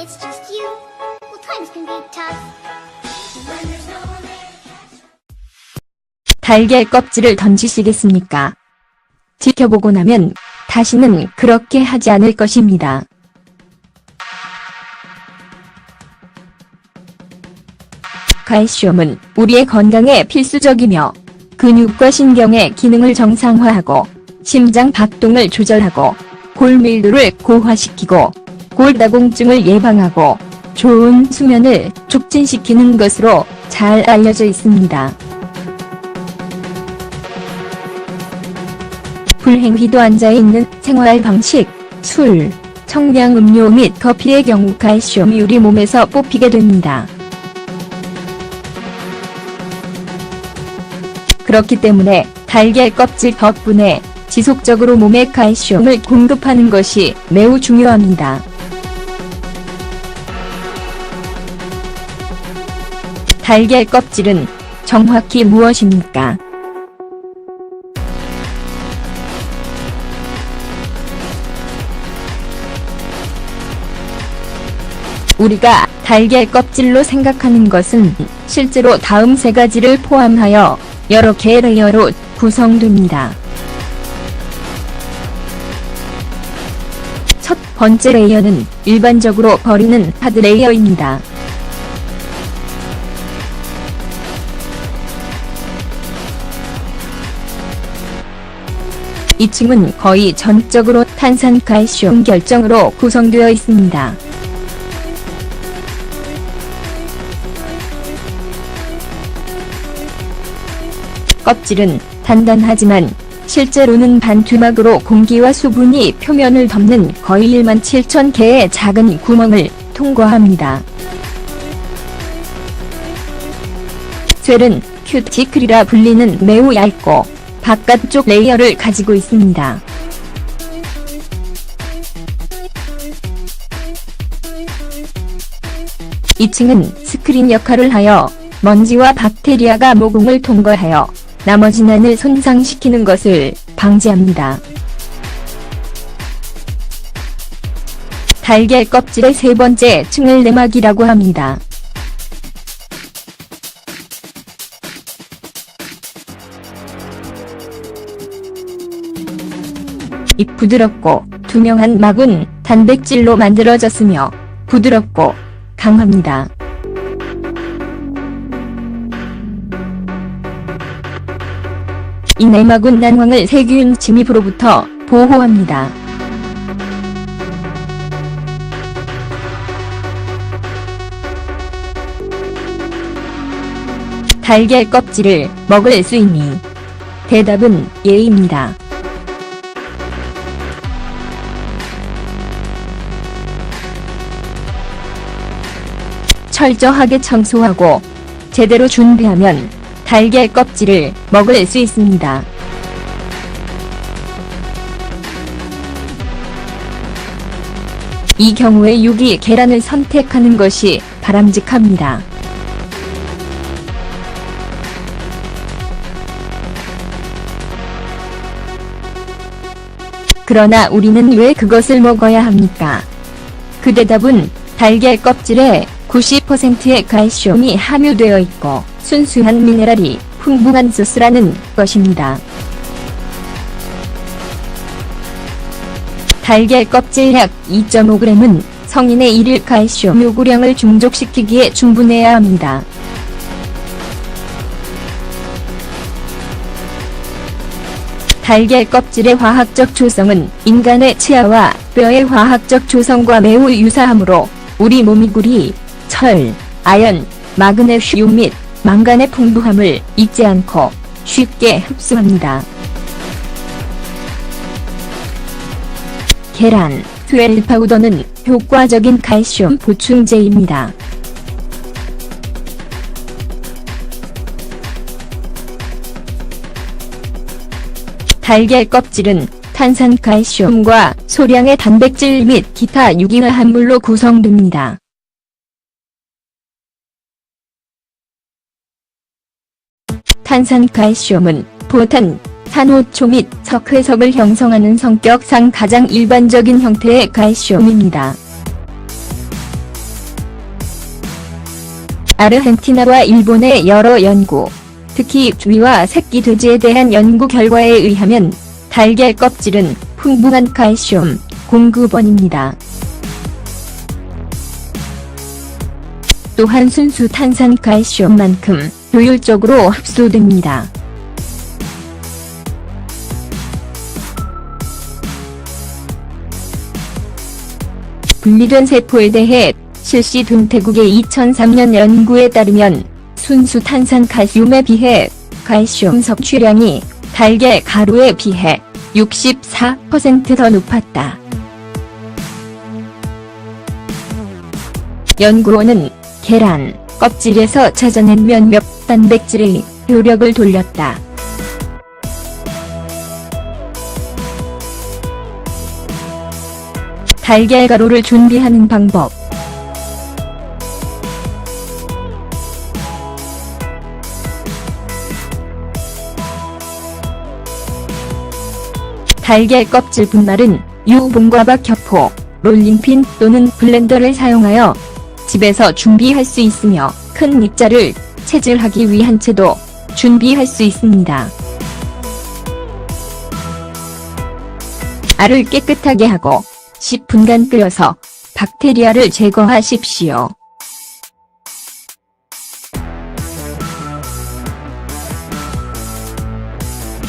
it's just you, well, times can be tough. 달걀 껍질을 던지시겠습니까? 지켜보고 나면 다시는 그렇게 하지 않을 것입니다. 칼슘은 우리의 건강에 필수적이며 근육과 신경의 기능을 정상화하고 심장 박동을 조절하고 골밀도를 고화시키고 골다공증을 예방하고 좋은 수면을 촉진시키는 것으로 잘 알려져 있습니다. 불행히도 앉아있는 생활 방식, 술, 청량 음료 및 커피의 경우 칼슘이 우리 몸에서 뽑히게 됩니다. 그렇기 때문에 달걀 껍질 덕분에 지속적으로 몸에 칼슘을 공급하는 것이 매우 중요합니다. 달걀 껍질은 정확히 무엇입니까? 우리가 달걀 껍질로 생각하는 것은 실제로 다음 세 가지를 포함하여 여러 개의 레이어로 구성됩니다. 첫 번째 레이어는 일반적으로 버리는 하드 레이어입니다. 이 층은 거의 전적으로 탄산칼슘 결정으로 구성되어 있습니다. 껍질은 단단하지만 실제로는 반투막으로 공기와 수분이 표면을 덮는 거의 1만 7천 개의 작은 구멍을 통과합니다. 쇠는 큐티클이라 불리는 매우 얇고 바깥쪽 레이어를 가지고 있습니다. 이 층은 스크린 역할을 하여 먼지와 박테리아가 모공을 통과하여 나머지 난을 손상시키는 것을 방지합니다. 달걀 껍질의 세 번째 층을 내막이라고 합니다. 이 부드럽고 투명한 막은 단백질로 만들어졌으며 부드럽고 강합니다. 이 내막은 난황을 세균 침입으로부터 보호합니다. 달걀 껍질을 먹을 수 있니? 대답은 예입니다. 철저하게 청소하고 제대로 준비하면 달걀 껍질을 먹을 수 있습니다. 이 경우에 유기 계란을 선택하는 것이 바람직합니다. 그러나 우리는 왜 그것을 먹어야 합니까? 그 대답은 달걀 껍질에 90%의 칼슘이 함유되어 있고 순수한 미네랄이 풍부한 소스라는 것입니다. 달걀 껍질 약 2.5g은 성인의 일일 칼슘 요구량을 충족시키기에 충분해야 합니다. 달걀 껍질의 화학적 조성은 인간의 치아와 뼈의 화학적 조성과 매우 유사하므로 우리 몸이 구리, 철, 아연, 마그네슘 및 망간의 풍부함을 잊지 않고 쉽게 흡수합니다. 계란, 트웰 파우더는 효과적인 칼슘 보충제입니다. 달걀 껍질은 탄산 칼슘과 소량의 단백질 및 기타 유기나 함물로 구성됩니다. 탄산칼슘은 포탄, 산호초 및 석회석을 형성하는 성격상 가장 일반적인 형태의 칼슘입니다. 아르헨티나와 일본의 여러 연구, 특히 쥐와 새끼 돼지에 대한 연구 결과에 의하면 달걀 껍질은 풍부한 칼슘 공급원입니다. 또한 순수 탄산 칼슘만큼 효율적으로 흡수됩니다. 분리된 세포에 대해 실시 동태국의 2003년 연구에 따르면 순수 탄산 칼슘에 비해 칼슘 섭취량이 달걀 가루에 비해 64%더 높았다. 연구원은 계란 껍질에서 찾아낸 몇몇 단백질의 효력을 돌렸다. 달걀 가루를 준비하는 방법 달걀 껍질 분말은 유봉과박 격포, 롤링핀 또는 블렌더를 사용하여 집에서 준비할 수 있으며 큰 입자를 채질하기 위한 채도 준비할 수 있습니다. 알을 깨끗하게 하고 10분간 끓여서 박테리아를 제거하십시오.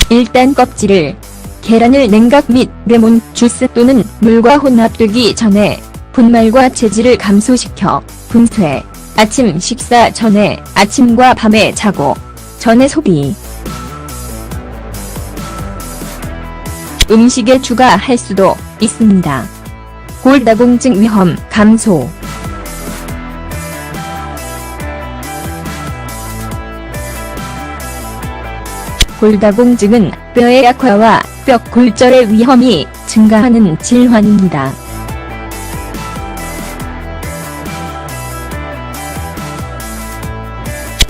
일단 껍질을 계란을 냉각 및 레몬 주스 또는 물과 혼합되기 전에 분말과 재질을 감소시켜 분쇄. 아침 식사 전에 아침과 밤에 자고 전에 소비. 음식에 추가할 수도 있습니다. 골다공증 위험 감소. 골다공증은 뼈의 약화와 뼈 골절의 위험이 증가하는 질환입니다.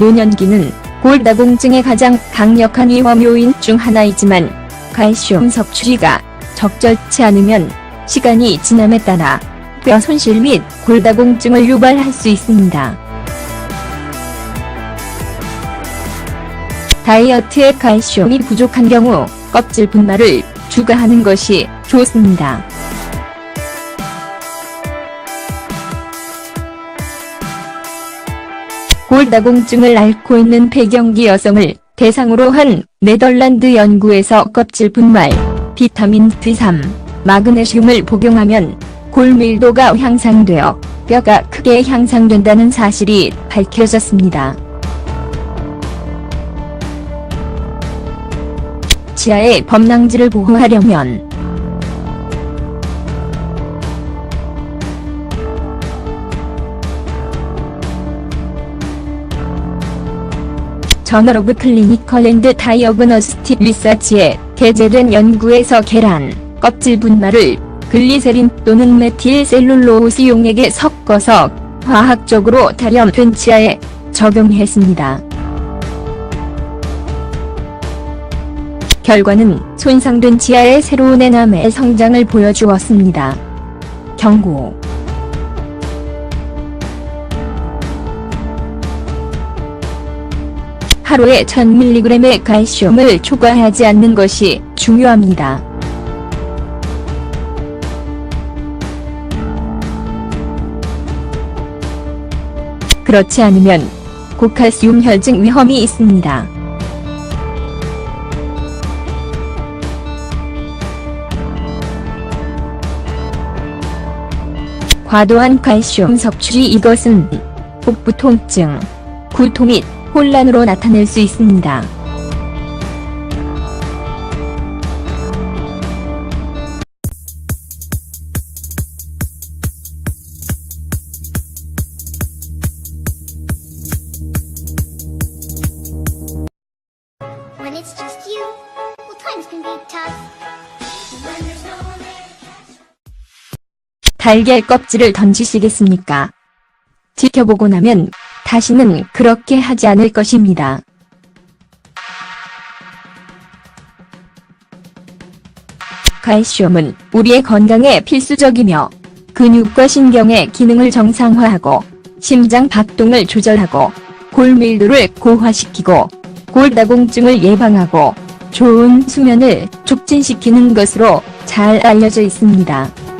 노년기는 골다공증의 가장 강력한 위험 요인 중 하나이지만 칼슘 섭취가 적절치 않으면 시간이 지남에 따라 뼈 손실 및 골다공증을 유발할 수 있습니다. 다이어트에 칼슘이 부족한 경우 껍질 분말을 추가하는 것이 좋습니다. 골다공증을 앓고 있는 폐경기 여성을 대상으로 한 네덜란드 연구에서 껍질 분말, 비타민 D3, 마그네슘을 복용하면 골밀도가 향상되어 뼈가 크게 향상된다는 사실이 밝혀졌습니다. 치아의 범랑지를 보호하려면 오브 클리니컬 앤드 다이어그너스틱 리서치에 게재된 연구에서 계란 껍질 분말을 글리세린 또는 메틸 셀룰로스 용액에 섞어서 화학적으로 발염된 치아에 적용했습니다. 결과는 손상된 치아의 새로운 에나멜 성장을 보여주었습니다. 경고 하루에 1000mg의 칼슘을 초과하지 않는 것이 중요합니다. 그렇지 않으면 고칼슘 혈증 위험이 있습니다. 과도한 칼슘 섭취 이것은 복부 통증, 구토 및 혼란으로 나타낼 수 있습니다. 달걀 껍질을 던지시겠습니까? 지켜보고 나면 다시는 그렇게 하지 않을 것입니다. 칼슘은 우리의 건강에 필수적이며 근육과 신경의 기능을 정상화하고 심장 박동을 조절하고 골밀도를 고화시키고 골다공증을 예방하고 좋은 수면을 촉진시키는 것으로 잘 알려져 있습니다.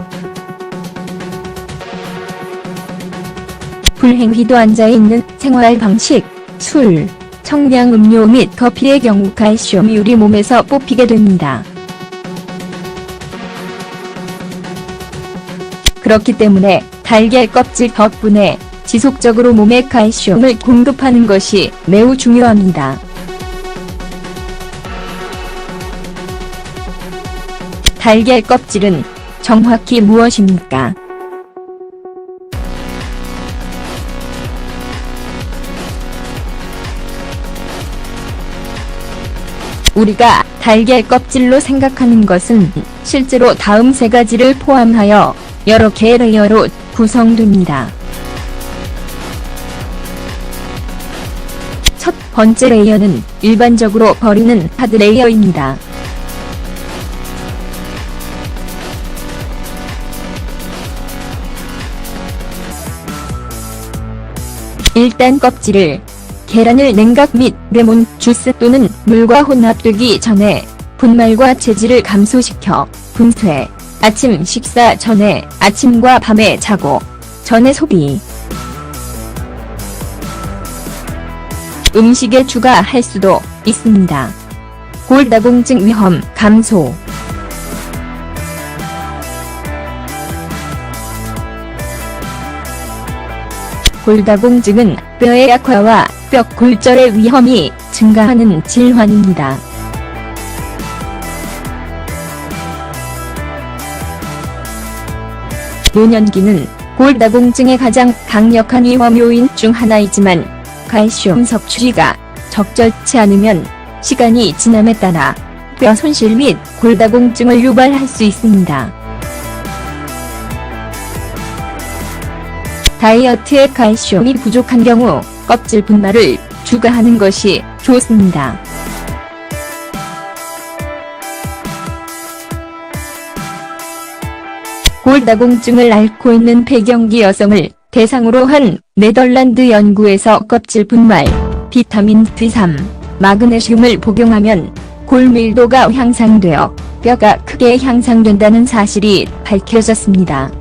불행히도 앉아있는 생활 방식, 술, 청량 음료 및 커피의 경우 칼슘이 몸에서 뽑히게 됩니다. 그렇기 때문에 달걀 껍질 덕분에 지속적으로 몸에 칼슘을 공급하는 것이 매우 중요합니다. 달걀 껍질은 정확히 무엇입니까? 우리가 달걀 껍질로 생각하는 것은 실제로 다음 세 가지를 포함하여 여러 개의 레이어로 구성됩니다. 첫 번째 레이어는 일반적으로 버리는 하드 레이어입니다. 일단 껍질을 계란을 냉각 및 레몬 주스 또는 물과 혼합되기 전에 분말과 체질을 감소시켜 분쇄, 아침 식사 전에 아침과 밤에 자고 전에 소비 음식에 추가할 수도 있습니다. 골다공증 위험 감소 골다공증은 뼈의 약화와 뼈 골절의 위험이 증가하는 질환입니다. 노년기는 골다공증의 가장 강력한 위험 요인 중 하나이지만 칼슘 섭취가 적절치 않으면 시간이 지남에 따라 뼈 손실 및 골다공증을 유발할 수 있습니다. 다이어트에 칼슘이 부족한 경우 껍질 분말을 추가하는 것이 좋습니다. 골다공증을 앓고 있는 폐경기 여성을 대상으로 한 네덜란드 연구에서 껍질 분말, 비타민 D3, 마그네슘을 복용하면 골밀도가 향상되어 뼈가 크게 향상된다는 사실이 밝혀졌습니다.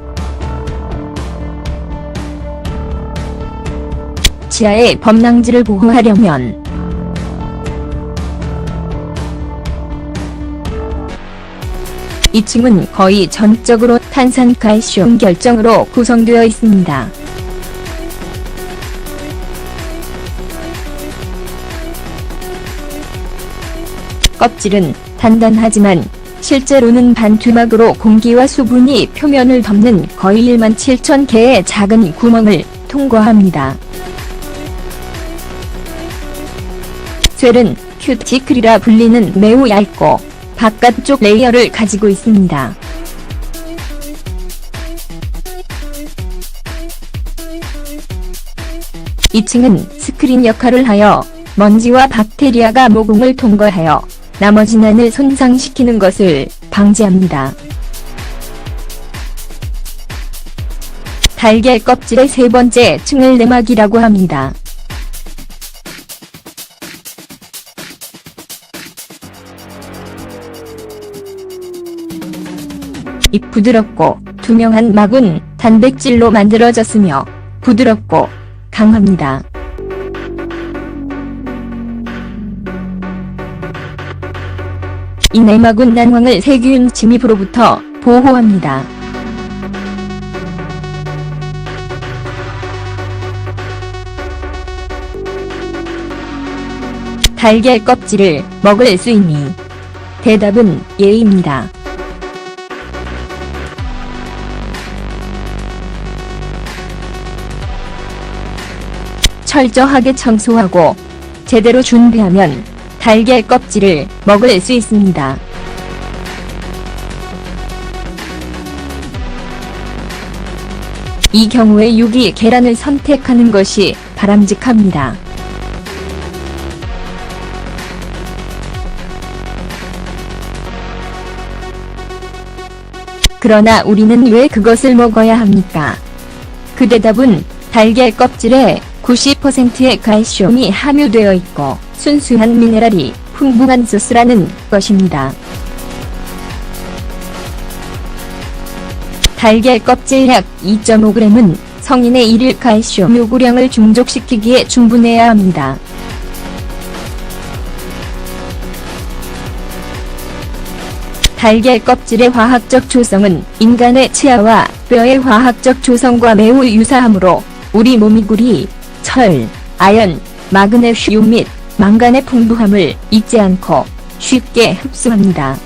치아의 범랑지를 보호하려면 이 층은 거의 전적으로 탄산 칼슘 결정으로 구성되어 있습니다. 껍질은 단단하지만 실제로는 반투막으로 공기와 수분이 표면을 덮는 거의 1만 7천 개의 작은 구멍을 통과합니다. 쇠는 큐티클이라 불리는 매우 얇고 바깥쪽 레이어를 가지고 있습니다. 이 층은 스크린 역할을 하여 먼지와 박테리아가 모공을 통과하여 나머지 난을 손상시키는 것을 방지합니다. 달걀 껍질의 세 번째 층을 내막이라고 합니다. 이 부드럽고 투명한 막은 단백질로 만들어졌으며 부드럽고 강합니다. 이 내막은 난황을 세균 침입으로부터 보호합니다. 달걀 껍질을 먹을 수 있니? 대답은 예입니다. 철저하게 청소하고 제대로 준비하면 달걀 껍질을 먹을 수 있습니다. 이 경우에 유기 계란을 선택하는 것이 바람직합니다. 그러나 우리는 왜 그것을 먹어야 합니까? 그 대답은 달걀 껍질에 90%의 칼슘이 함유되어 있고 순수한 미네랄이 풍부한 소스라는 것입니다. 달걀 껍질 약 2.5g은 성인의 일일 칼슘 요구량을 충족시키기에 충분해야 합니다. 달걀 껍질의 화학적 조성은 인간의 치아와 뼈의 화학적 조성과 매우 유사하므로 우리 몸이 구리, 철, 아연, 마그네슘 및 망간의 풍부함을 잊지 않고 쉽게 흡수합니다.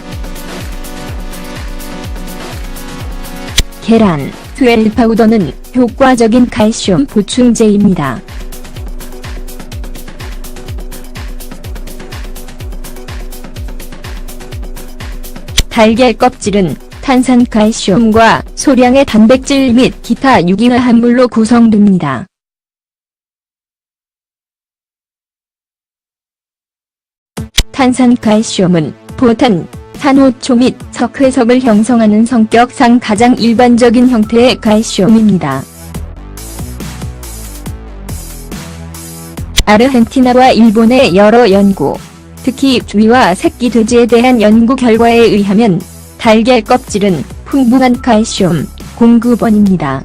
계란, 트웰 파우더는 효과적인 칼슘 보충제입니다. 달걀 껍질은 탄산 칼슘과 소량의 단백질 및 기타 유기화 합물로 구성됩니다. 탄산 칼슘은 포탄, 산호초 및 석회석을 형성하는 성격상 가장 일반적인 형태의 칼슘입니다. 아르헨티나와 일본의 여러 연구, 특히 쥐와 새끼 돼지에 대한 연구 결과에 의하면 달걀 껍질은 풍부한 칼슘 공급원입니다.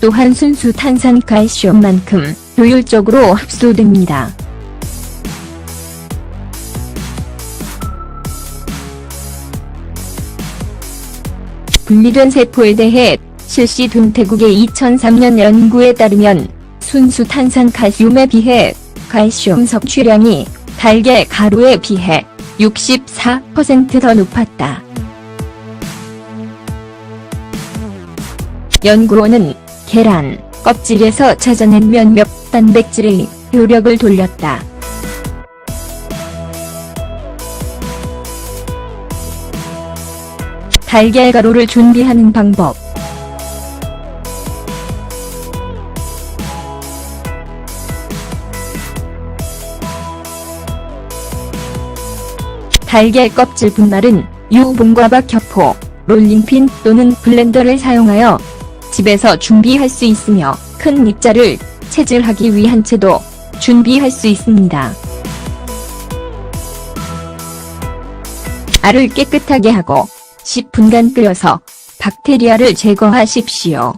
또한 순수 탄산 칼슘만큼 효율적으로 흡수됩니다. 분리된 세포에 대해 실시된 태국의 2003년 연구에 따르면 순수 탄산 칼슘에 비해 칼슘 섭취량이 달걀 가루에 비해 64%더 높았다. 연구원은 계란 껍질에서 찾아낸 몇몇 단백질의 효력을 돌렸다. 달걀 가루를 준비하는 방법 달걀 껍질 분말은 유분과 박격포, 롤링핀 또는 블렌더를 사용하여 집에서 준비할 수 있으며 큰 입자를 채질하기 위한 채도 준비할 수 있습니다. 알을 깨끗하게 하고 10분간 끓여서 박테리아를 제거하십시오.